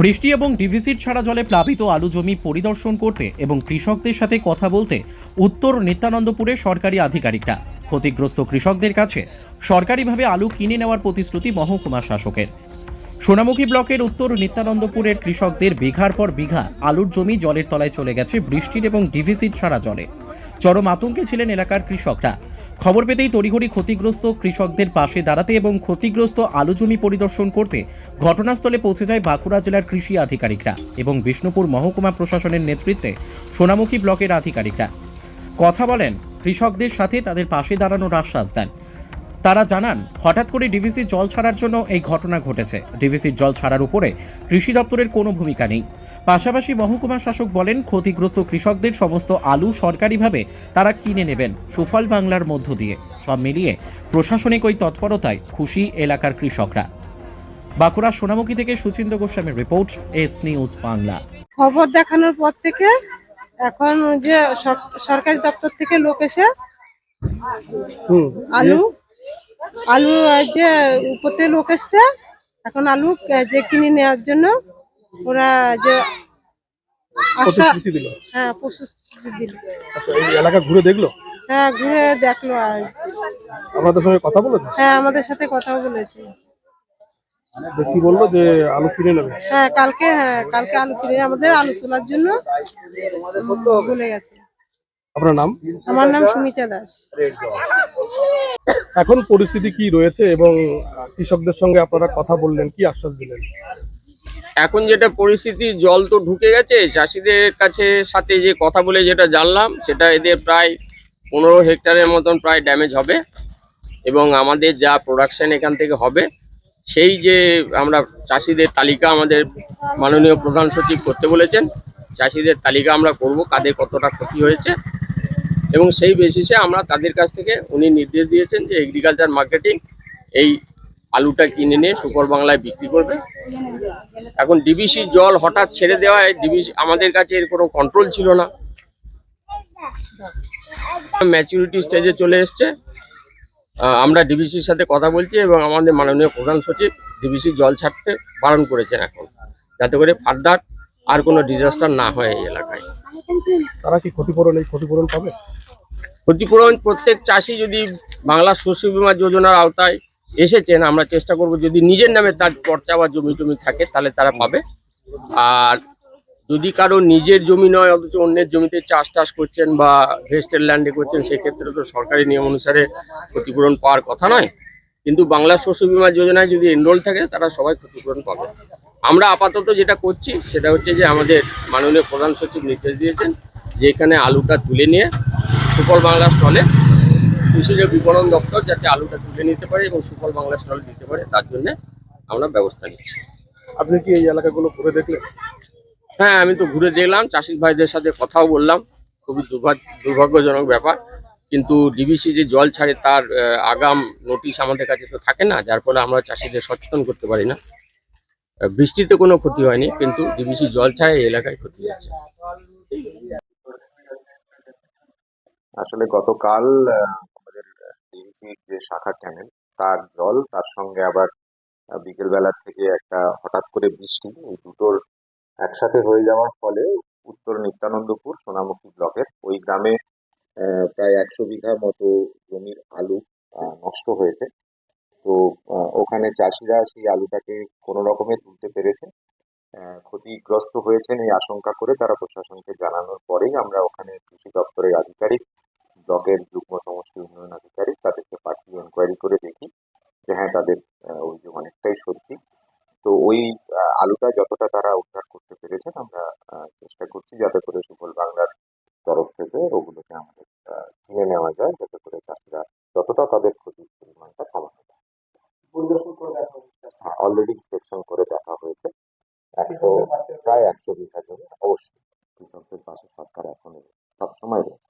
বৃষ্টি এবং ডিভিসির ছাড়া জলে প্লাবিত আলু জমি পরিদর্শন করতে এবং কৃষকদের সাথে কথা বলতে উত্তর নিত্যানন্দপুরের সরকারি আধিকারিকরা ক্ষতিগ্রস্ত কৃষকদের কাছে সরকারিভাবে আলু কিনে নেওয়ার প্রতিশ্রুতি মহকুমা শাসকের। সোনামুখী ব্লকের উত্তর নিত্যানন্দপুরের কৃষকদের বিঘার পর বিঘা আলুর জমি জলের তলায় চলে গেছে বৃষ্টির এবং ডিভিসির ছাড়া জলে। চরম আতঙ্কে ছিলেন এলাকার কৃষকরা। খবর পেতেই তড়িঘড়ি ক্ষতিগ্রস্ত কৃষকদের পাশে দাঁড়াতে এবং ক্ষতিগ্রস্ত আলু জমি পরিদর্শন করতে ঘটনাস্থলে পৌঁছে যায় বাঁকুড়া জেলার কৃষি আধিকারিকরা এবং বিষ্ণুপুর মহকুমা প্রশাসনের নেতৃত্বে সোনামুখী ব্লকের আধিকারিকরা। কথা বলেন, কৃষকদের সাথে তাদের পাশে দাঁড়ানোর আশ্বাস দেন। তারা জানান, হঠাৎ করে ডিভিসির জল ছাড়ার জন্য এই ঘটনা ঘটেছে। ডিভিসির জল ছাড়ার উপরে কৃষি দপ্তরের কোনো ভূমিকা নেই। পাশাপাশি মহকুমা শাসক বলেন ক্ষতিগ্রস্ত কৃষকদের সমস্ত আলু সরকারিভাবে তারা কিনে নেবেন সুফল বাংলার মধ্য দিয়ে। সব মিলিয়ে প্রশাসনিক ওই তৎপরতায় খুশি এলাকার কৃষকরা। বাঁকুড়া সোনামুখী থেকে সুচিন্দ গোস্বামীর রিপোর্ট এস নিউজ বাংলা। খবর দেখানোর পর থেকে এখন যে সর- সরকারি দপ্তর থেকে লোক এসে আলু আলু যে উপতে লোক এসছে এখন আলু আহ, যে কিনে নেওয়ার জন্য ওরা যে আশা হ্যাঁ প্রস্তুতি দিল। আচ্ছা এই এলাকা ঘুরে দেখল? হ্যাঁ ঘুরে দেখল আর। আপনাদের সঙ্গে কথা বলেছে? হ্যাঁ আমাদের সাথে কথাও বলেছে। কি বলল যে আলু কিনে নেবে? হ্যাঁ কালকে হ্যাঁ কালকে আলু কিনে আমাদের আলু তোলার জন্য বলে গেছে। আপনার নাম? আমার নাম সুমিতা দাস। এখন পরিস্থিতি কি রয়েছে এবং কৃষকদের সঙ্গে আপনারা কথা বললেন কি আশ্বাস দিলেন? এখন যেটা পরিস্থিতি, জল তো ঢুকে গেছে, চাষিদের কাছে সাথে যে কথা বলে যেটা জানলাম, সেটা এদের প্রায় পনেরো হেক্টরের মতন প্রায় ড্যামেজ হবে এবং আমাদের যা প্রোডাকশন এখান থেকে হবে, সেই যে আমরা চাষিদের তালিকা আমাদের মাননীয় প্রধান সচিব করতে বলেছেন, চাষিদের তালিকা আমরা করব, কাদের কতটা ক্ষতি হয়েছে এবং সেই বেসিসে আমরা তাদের কাছ থেকে উনি নির্দেশ দিয়েছেন যে এগ্রিকালচার মার্কেটিং এই আলুটা কিনে নিয়ে সুপর বাংলায় বিক্রি করবে। এখন ডিবিসির জল হঠাৎ ছেড়ে দেওয়ায় ডিবিসি আমাদের কাছে এর কোনো কন্ট্রোল ছিল না। ম্যাচুরিটি স্টেজে চলে এসছে। আমরা ডিবিসির সাথে কথা বলছি এবং আমাদের মাননীয় প্রধান সচিব ডিবিসির জল ছাড়তে বারণ করেছেন এখন যাতে করে ফার্দার আর কোনো ডিজাস্টার না হয় এই এলাকায়। তারা কি ক্ষতিপূরণ এই ক্ষতিপূরণ পাবে? ক্ষতিপূরণ প্রত্যেক চাষি যদি বাংলা শস্য বীমা যোজনার আওতায় এসেছেন, আমরা চেষ্টা করব যদি নিজের নামে তার পর্চা বা জমি টমি থাকে, তাহলে তারা পাবে। আর যদি কারও নিজের জমি নয়, অথচ অন্যের জমিতে চাষ টাস করছেন বা ভেস্টের ল্যান্ডে করছেন, সেক্ষেত্রে তো সরকারি নিয়ম অনুসারে ক্ষতিপূরণ পাওয়ার কথা নয়। কিন্তু বাংলা শস্য বীমা যোজনায় যদি এনরোল থাকে, তারা সবাই ক্ষতিপূরণ পাবে। আমরা আপাতত যেটা করছি, সেটা হচ্ছে যে আমাদের মাননীয় প্রধান সচিব নির্দেশ দিয়েছেন যে এখানে আলুটা তুলে নিয়ে সুফল বাংলা স্টলে কৃষিজ বিপণন দপ্তর যাতে আলুটা তুলে নিতে পারে এবং সুফল বাংলা স্টল দিতে পারে তার জন্য আমরা ব্যবস্থা নিচ্ছি। আপনি কি এই এলাকাগুলো ঘুরে দেখলেন? হ্যাঁ আমি তো ঘুরে দেখলাম চাষি ভাইদের সাথে কথাও বললাম খুবই দুর্ভাগ্য দুর্ভাগ্যজনক ব্যাপার। কিন্তু ডিবিসি যে জল ছাড়ে তার আগাম নোটিশ আমাদের কাছে তো থাকে না যার ফলে আমরা চাষিদের সচেতন করতে পারি না। বৃষ্টিতে কোনো ক্ষতি হয়নি কিন্তু ডিবিসি জল ছাড়া এই এলাকায় ক্ষতি হয়েছে। আসলে গতকাল ডিভিসির যে শাখা চ্যানেল তার জল, তার সঙ্গে আবার বিকেলবেলার থেকে একটা হঠাৎ করে বৃষ্টি, এই দুটোর একসাথে হয়ে যাওয়ার ফলে উত্তর নিত্যানন্দপুর সোনামুখী ব্লকের ওই গ্রামে প্রায় একশো বিঘা মতো জমির আলু নষ্ট হয়েছে। তো ওখানে চাষিরা সেই আলুটাকে কোনো রকমে তুলতে পেরেছে। ক্ষতিগ্রস্ত হয়েছেন এই আশঙ্কা করে তারা প্রশাসনকে জানানোর পরেই আমরা ওখানে কৃষি দপ্তরের আধিকারিক, ব্লকের যুগ্ম সমষ্টি উন্নয়ন আধিকারিক তাদেরকে পাঠিয়ে এনকোয়ারি করে দেখি যে হ্যাঁ তাদের অভিযোগ অনেকটাই সত্যি। তো ওই আলুটা যতটা তারা উদ্ধার করতে পেরেছেন আমরা চেষ্টা করছি যাতে করে সুফল বাংলার তরফ থেকে ওগুলোকে আমাদের কিনে নেওয়া যায়, যাতে করে চাষিরা যতটা তাদের ক্ষতির পরিমাণটা কমানো যায় অলরেডি ইন্সপেকশন করে দেখা হয়েছে। একশো, প্রায় একশো বিঘা জমি অবশ্যই কৃষকদের পাশে সরকার এখন সবসময় রয়েছে।